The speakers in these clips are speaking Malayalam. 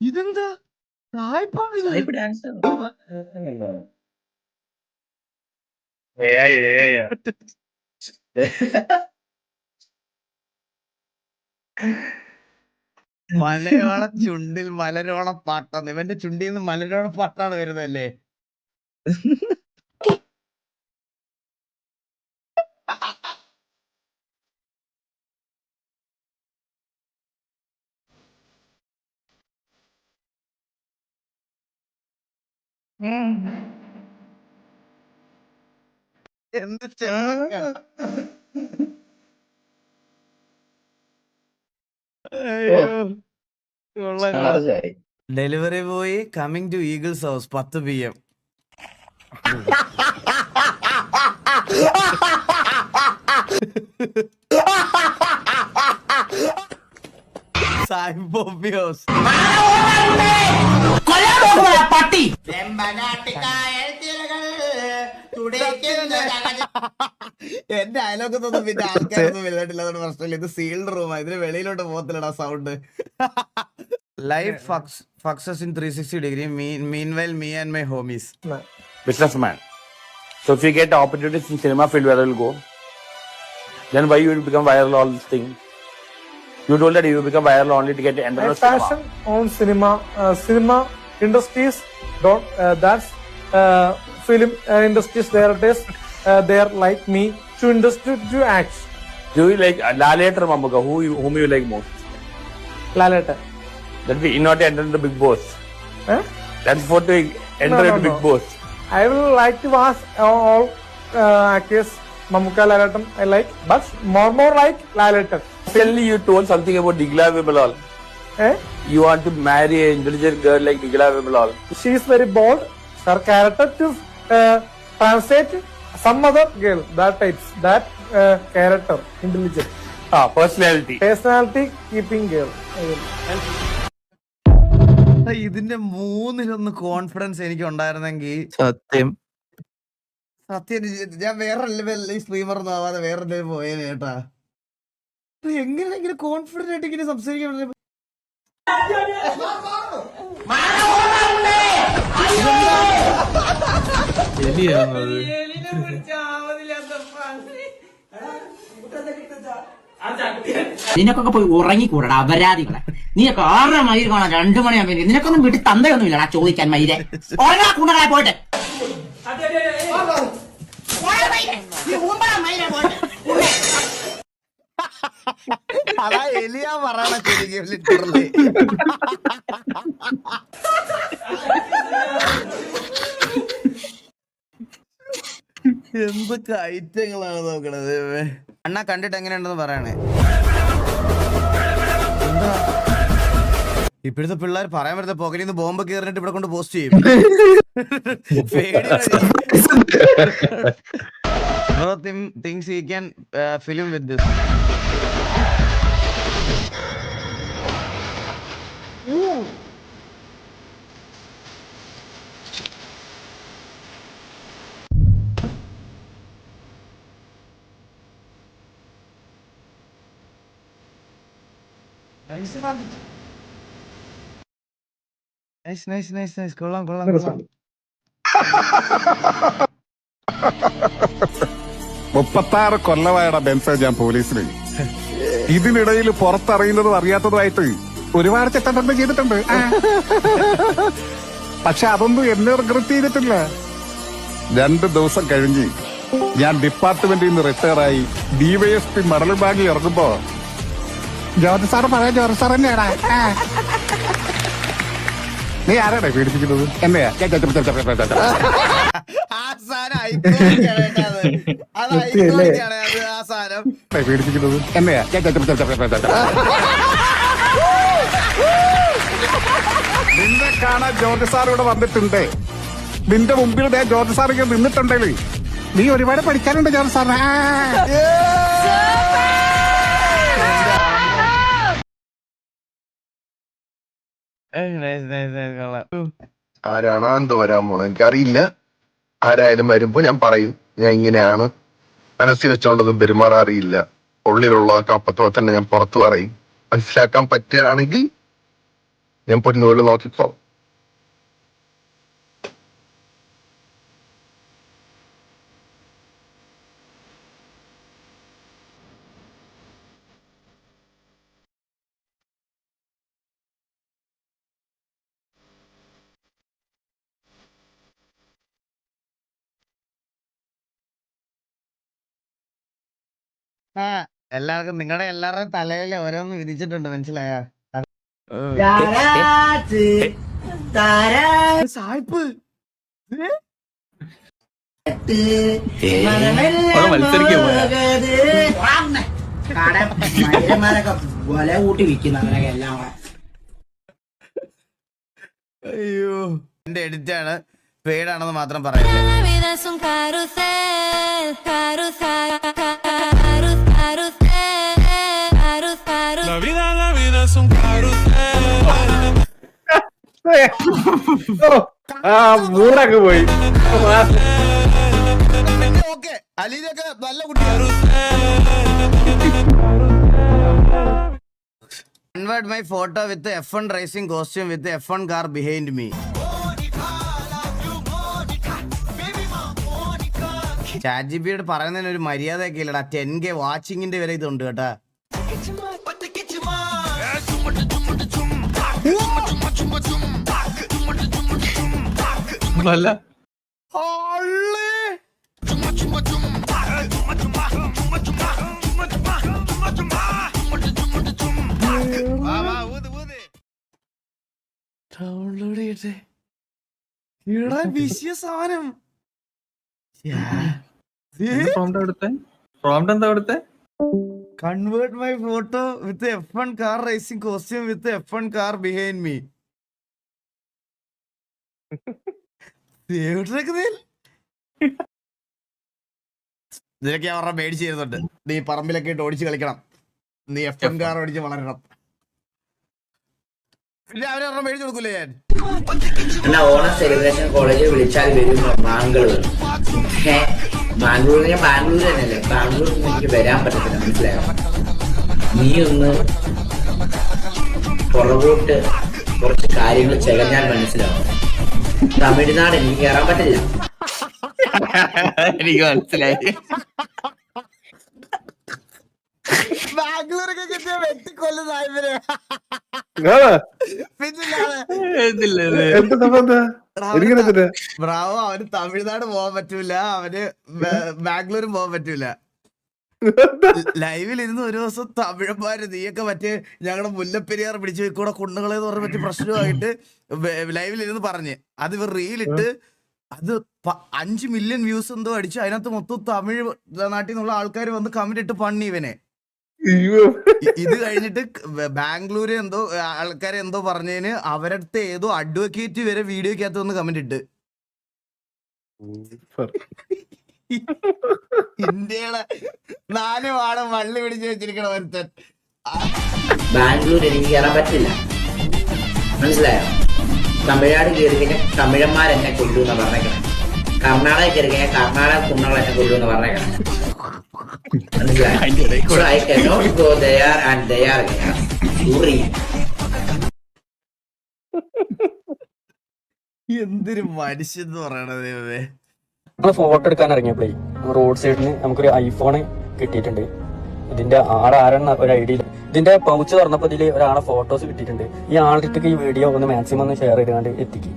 ഇതെന്താ. മലയാള ചുണ്ടിൽ മലരോണ പാട്ടാണ്. ഇവന്റെ ചുണ്ടിൽ നിന്ന് മലരോണ പാട്ടാണ് വരുന്നല്ലേ എന്ത്. Delivery boy coming to eagle's house പത്ത് പി എം. സായിബോബി ഹൗസ് എന്റെ ഡയലോഗൊന്നും പിന്നെ ആൾക്കാരൊന്നും വലുതായിട്ടില്ല. അതുകൊണ്ട് പ്രശ്നമില്ല. ഇത് സീൽഡ് റൂമാ ഇതിന് വെളിയിലോട്ട് പോകത്തില്ലടാ sound life effects in three sixty degree mean well me and my homies businessman. So if you get opportunities in cinema field, where will go? Then why you will become viral all this thing? You told that you will become viral only to get enter My the cinema. passion on cinema, uh, cinema industries. Don't. Uh, that's uh, film uh, industries. There it is. Uh, they are like me to industry to act. Do you like uh, Mamuka? Who you, you like most? Lalata. That we not enter the big boss. Eh? That's for to enter No, no, into big no. boss. I will like to watch all, uh, actors. Mamuka Lalatam I like, but more more like Lalata. Recently you told something about Digla Vimalal. Eh? You want to marry an intelligent girl like Digla Vimalal. She is very bold. Her character to uh, translate some other girl. That types that uh, character intelligent. Ah, personality. Personality keeping girl. ഇതിന്റെ മൂന്നിലൊന്ന് കോൺഫിഡൻസ് എനിക്ക് ഉണ്ടായിരുന്നെങ്കിൽ സത്യം സത്യം ഞാൻ വേറെ ലെവലിൽ ഈ സ്ട്രീമർ ഒന്നും ആവാതെ വേറെ ലെവലിൽ പോയേനെ കേട്ടാ എങ്ങനെ ഇങ്ങനെ കോൺഫിഡന്റ് ആയിട്ട് ഇങ്ങനെ സംസാരിക്കാൻ പറഞ്ഞത് നിനക്കൊക്കെ പോയി ഉറങ്ങിക്കൂടടാ അപരാധികളെ. നീയൊക്കെ ആറര മയിൽ കാണാൻ രണ്ടു മണിയാകുമ്പോ നിനക്കൊന്നും വീട്ടിൽ തന്തയൊന്നുമില്ലടാ ചോദിക്കാൻ മൈരെ. ഓരോ കുണകളെ പോയിട്ട് നീ ഊമ്പടാ മയിലെ പോയിട്ട്. ഉണ്ണെ. അതാ എലിയാ പറയണ ശരിക്കും ലിറ്ററലി എന്തൊക്കെ ഐറ്റങ്ങളാണ് നോക്കണത് അണ്ണാ കണ്ടിട്ട് എങ്ങനെയുണ്ടെന്ന് പറയണേ. ഇപ്പോഴത്തെ പിള്ളേർ പറയാൻ പറ്റുന്ന പോക്കറ്റിൽ നിന്ന് ബോംബ് കയറിട്ട് ഇവിടെ കൊണ്ട് പോസ്റ്റ് ചെയ്യും. Things you can film with this nice nice nice nice കൊള്ളാം കൊള്ളാം കൊള്ളാം മുപ്പത്താറ് കൊല്ലമായടാ ബെൻസ ഞാൻ പോലീസിന് ഇതിനിടയിൽ പുറത്തറിയുന്നതും അറിയാത്തതുമായിട്ട് ഒരുപാട് ചെത്തണ്ടെന്ന് ചെയ്തിട്ടുണ്ട്. പക്ഷെ അതൊന്നും എന്നെ റിഗ്രറ്റ് ചെയ്തിട്ടില്ല. രണ്ട് ദിവസം കഴിഞ്ഞ് ഞാൻ ഡിപ്പാർട്ട്മെന്റിൽ നിന്ന് റിട്ടയറായി ഡിവൈഎസ്പി മെഡൽ ബാഗിൽ ഇറങ്ങുമ്പോ ജോർജ് സാറ് പറയാ ജോർജ് സാർ തന്നെയാണ് നീ ആരാടാ പീഡിപ്പിക്കുന്നത് എന്നെയാ? എന്നെയാ നിന്നെ കാണാൻ ജോർജ് സാർ ഇവിടെ വന്നിട്ടുണ്ട്. നിന്റെ മുമ്പിൽ ഞാൻ ജോർജ് സാർ ഇങ്ങനെ നിന്നിട്ടുണ്ടെങ്കിൽ നീ ഒരുപാട് പഠിക്കാനുണ്ട് ജോർജ് സാർ. ആരാണോ? എന്തോ വരാൻ പോണത് എനിക്കറിയില്ല. ആരായാലും വരുമ്പോ ഞാൻ പറയും ഞാൻ ഇങ്ങനെയാണ്. മനസ്സിൽ വെച്ചോണ്ടൊന്നും പെരുമാറാറിയില്ല. ഉള്ളിലുള്ളതൊക്കെ അപ്പത്തോ തന്നെ ഞാൻ പുറത്തു പറയും. മനസ്സിലാക്കാൻ പറ്റുകയാണെങ്കിൽ ഞാൻ പൊന്നുപോലെ നോക്കിക്കോ ആ. എല്ലാവർക്കും നിങ്ങളുടെ എല്ലാവരുടെയും തലയിൽ ഓരോന്ന് വിധിച്ചിട്ടുണ്ട് മനസ്സിലായോ? സായിപ്പ്. വില കൂട്ടി വിൽക്കുന്ന അവരൊക്കെ എല്ലാം അയ്യോ. എന്റെ എഡിറ്റാണ് പേടാണെന്ന് മാത്രം പറയല്ലേ La vida, la vida es un carrusel. ആ മൂടൊക്കെ പോയി അലീനൊക്കെ നല്ല convert my photo with F one racing costume with F one car behind me chat G പിയോട് പറയുന്നതിന് ഒരു മര്യാദയൊക്കെ ഇല്ലടാ. ടെൻ കെ വാച്ചിങ്ങിന്റെ വരെ ഇതുണ്ട് കേട്ടാ. അള്ളേ. ഡൗൺലോഡ് ചെയ്യട്ടെ വിഷയ സാധനം. Convert my photo with F one car racing costume with F one car behind me ഇതിലൊക്കെ അവരുടെ മേടിച്ച് തരുന്നുണ്ട് നീ പറമ്പിലൊക്കെ ഇട്ട് ഓടിച്ച് കളിക്കണം. നീ എഫ് എം കാർ ഓടിച്ച് വളരണം. പിന്നെ അവരെ മേടിച്ചു കൊടുക്കൂലേ ഞാൻ? എന്നാ ഓണം സെലിബ്രേഷൻ കോളേജിൽ വിളിച്ചാൽ വരും ബാംഗ്ലൂർ ഏ ബാംഗ്ലൂർ ഞാൻ ബാംഗ്ലൂർ തന്നെയല്ലേ? ബാംഗ്ലൂർ എനിക്ക് വരാൻ പറ്റത്തില്ല മനസ്സിലായോ? നീ ഒന്ന് പുറകോട്ട് കുറച്ച് കാര്യങ്ങൾ ചെകഞ്ഞാൽ മനസ്സിലാവും. തമിഴ്നാട് എനിക്ക് കയറാൻ പറ്റില്ല. എനിക്ക് മനസ്സിലായി. ബാംഗ്ലൂരൊക്കെ കിട്ടിയ വെട്ടിക്കൊല്ലും സാഹിബിനെ പിന്നില്ലാതെ എന്ത് സംബന്ധ? എനിക്കറിയത്തില്ല ബ്രാവോ അവന് തമിഴ്നാട് പോകാൻ പറ്റൂല. അവന് ബാംഗ്ലൂരും പോകാൻ പറ്റൂല. ലൈവിൽ ഇരുന്ന് ഒരു ദിവസം തമിഴന്മാര് നീയൊക്കെ മറ്റേ ഞങ്ങളുടെ മുല്ലപ്പെരിയാർ പിടിച്ചു കൂടെ കുണ്ണുകളെന്ന് പറഞ്ഞ മറ്റേ പ്രശ്നമായിട്ട് ലൈവിൽ ഇരുന്ന് പറഞ്ഞ്. അത് ഇവർ റീലിട്ട് അത് അഞ്ച് മില്യൺ വ്യൂസ് എന്തോ അടിച്ചു അതിനകത്ത് മൊത്തം തമിഴ് നാട്ടിൽ നിന്നുള്ള ആൾക്കാർ വന്ന് കമന്റ് ഇട്ട് പണി ഇവനെ. ഇത് കഴിഞ്ഞിട്ട് ബാംഗ്ലൂര് എന്തോ ആൾക്കാരെ എന്തോ പറഞ്ഞതിന് അവരടുത്ത് ഏതോ അഡ്വക്കേറ്റ് വരെ വീഡിയോക്കകത്ത് വന്ന് കമന്റ് ഇട്ട്. ഇന്ത്യയുടെ നാല് പാടം വള്ളി പിടിച്ച് വെച്ചിരിക്കണ ഒരുത്തൻ. ബാംഗ്ലൂർ എനിക്ക് കയറാൻ പറ്റില്ല. മനസ്സിലായോ? തമിഴ്നാട് കയറി കഴിഞ്ഞാൽ തമിഴന്മാരെന്നെ കൊല്ലുമെന്ന് പറഞ്ഞേക്കണം. കർണാടക കയറി കഴിഞ്ഞാൽ കർണാടക കുണ്ണകൾ എന്നെ പറഞ്ഞേക്കണം. there here. Sorry. എന്തൊരു മനുഷ്യൻ എന്ന് പറയണത് ദൈവമേ. നമ്മൾ ഫോട്ടോ എടുക്കാൻ ഇറങ്ങിയപ്പോഴേ റോഡ് സൈഡിന് നമുക്കൊരു ഐഫോൺ കിട്ടിയിട്ടുണ്ട്. ഇതിന്റെ ആളാരെന്ന ഒരു ഐഡിയ ഇതിന്റെ പൗച്ച് തുറന്നപ്പോ ഇതിൽ ഒരാളെ ഫോട്ടോസ് കിട്ടിയിട്ടുണ്ട്. ഈ ആളുടെ ഈ വീഡിയോ ഒന്ന് മാക്സിമം ഒന്ന് ഷെയർ ചെയ്താണ്ട് എത്തിക്കും.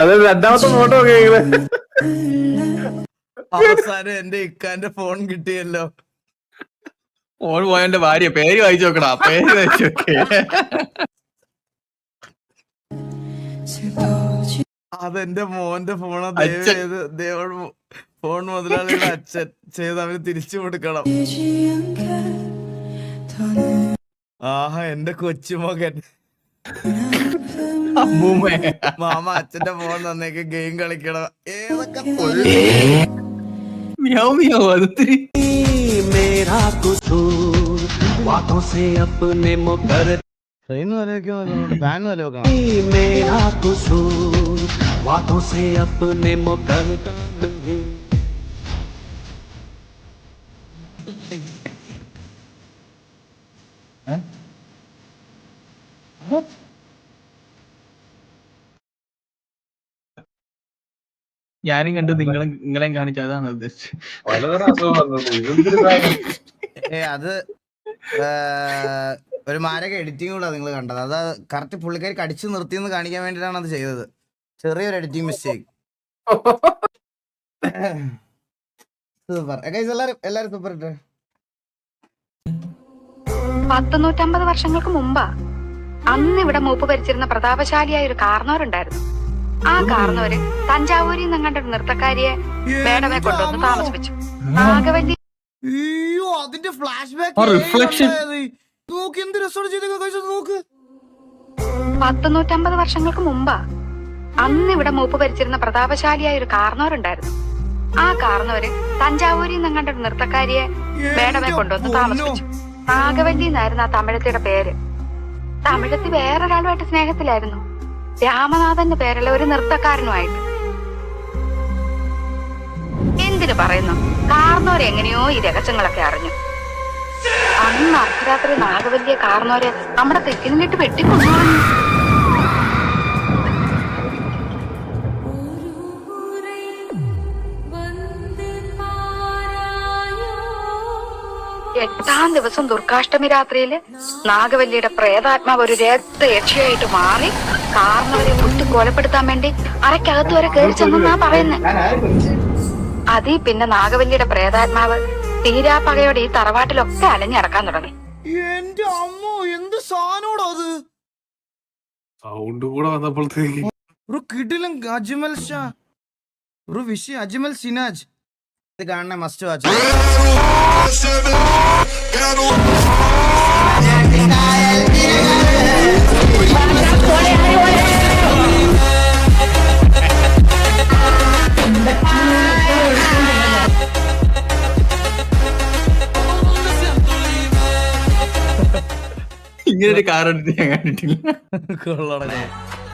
അത് രണ്ടാമത്തെ ഫോട്ടോ അവസാനം എന്റെ ഇക്കാന്റെ ഫോൺ കിട്ടിയല്ലോ. ഓൺ പോയന്റെ ഭാര്യ. പേര് വായിച്ചു നോക്കടാ. പേര് വായിച്ചു നോക്കേ. അതെന്റെ മോന്റെ ഫോണാ ദേവോട് ഫോൺ മുതലാളിയുടെ അച്ഛൻ ചെയ്ത് അവന് തിരിച്ചു കൊടുക്കണം. ആഹാ എന്റെ കൊച്ചുമകൻ മാമ അച്ഛന്റെ ഫോൺ തന്നേക്ക് ഗെയിം കളിക്കണം. ഏതൊക്കെ मेरा कसूर बातों से अपने मुकर ट्रेन वाले क्यों बैन वाले हो मेरा कसूर बातों से अपने मुकर What? ഞാനും കണ്ടു നിങ്ങളും നിങ്ങളെയും കാണിച്ചു. അതാണ് ഉദ്ദേശിച്ചത്. ഏ അത് ഒരു മാരക എഡിറ്റിംഗ് കൂടെ നിങ്ങൾ കണ്ടത്. അത് കറക്റ്റ് പുള്ളിക്കാരി കടിച്ചു നിർത്തിയെന്ന് കാണിക്കാൻ വേണ്ടിയിട്ടാണ് അത് ചെയ്തത്. ചെറിയൊരു എഡിറ്റിംഗ് മിസ്റ്റേക്ക് സൂപ്പർ. എല്ലാരും എല്ലാരും സൂപ്പർ ഇട്ട്. പത്ത് നൂറ്റമ്പത് വർഷങ്ങൾക്ക് മുമ്പാ അന്ന് ഇവിടെ മൂപ്പ് ഭരിച്ചിരുന്ന പ്രതാപശാലിയായ ഒരു കാർന്നവരുണ്ടായിരുന്നു ആ കാർന്നവര് തഞ്ചാവൂരിൽ നിന്ന് കണ്ട ഒരു നൃത്തക്കാരിയെ മേഡമെ കൊണ്ടുവന്ന് താമസിപ്പിച്ചു. നാഗവല്ലി അയ്യോ അതിന്റെ ഫ്ലാഷ് ബാക്ക്. നോക്ക് എന്ത് രസമാണ് നോക്ക്. പത്ത് നൂറ്റമ്പത് വർഷങ്ങൾക്ക് മുമ്പാ അന്ന് ഇവിടെ മൂപ്പ് ഭരിച്ചിരുന്ന പ്രതാപശാലിയായ ഒരു കാർന്നവരുണ്ടായിരുന്നു. ആ കാർന്നവര് തഞ്ചാവൂരിൽ നിന്ന് കണ്ട ഒരു നൃത്തക്കാരിയെ മേഡമെ കൊണ്ടുവന്ന് താമസിപ്പിച്ചു. നാഗവല്ലി എന്നായിരുന്നു ആ തമിഴത്തിയുടെ പേര്. തമിഴത്തി വേറൊരാളുമായിട്ട് സ്നേഹത്തിലായിരുന്നു. രാമനാഥന്റെ പേരുള്ള ഒരു നൃത്തക്കാരനുമായിട്ട്. എന്തിനു പറയുന്നു? കാർന്നോര് എങ്ങനെയോ ഈ രഹസ്യങ്ങളൊക്കെ അറിഞ്ഞു. അന്ന് അർദ്ധരാത്രി നാഗവല്യ കാർന്നോര് നമ്മുടെ തെക്കിനും തെക്കിനിട്ട് വെട്ടിക്കൊന്നു എട്ടാം ദിവസം ദുർഗാഷ്ടമി രാത്രിയിൽ നാഗവല്ലിയുടെ പ്രേതാത്മാവ് ഒരു രക്ത യക്ഷയായിട്ട് മാറി കാർന്നവരെ മുട്ടി കൊലപ്പെടുത്താൻ വേണ്ടി അരക്കകത്ത് വരെ കയറി ചെന്നാ പറയുന്നത് അതീ പിന്നെ നാഗവല്ലിയുടെ പ്രേതാത്മാവ് തീരാപ്പകയോടെ ഈ തറവാട്ടിലൊക്കെ അലഞ്ഞടക്കാൻ തുടങ്ങി. എന്റെ അമ്മോ എന്ത് സാധനോടോ അത്? സൗണ്ട് കൂടെ വന്നപ്പോഴത്തേക്ക് ഒരു കിടിലൻ അജ്മൽ ഷാ ഒരു വിഷയം അജ്മൽ സിനാജ്. ഇത് കാണുന്ന മസ്റ്റ് വാച്ച് ഇങ്ങനെ ഒരു കാർ എടുത്ത് ഞാൻ കണ്ടിട്ടില്ല. കൊള്ളടേ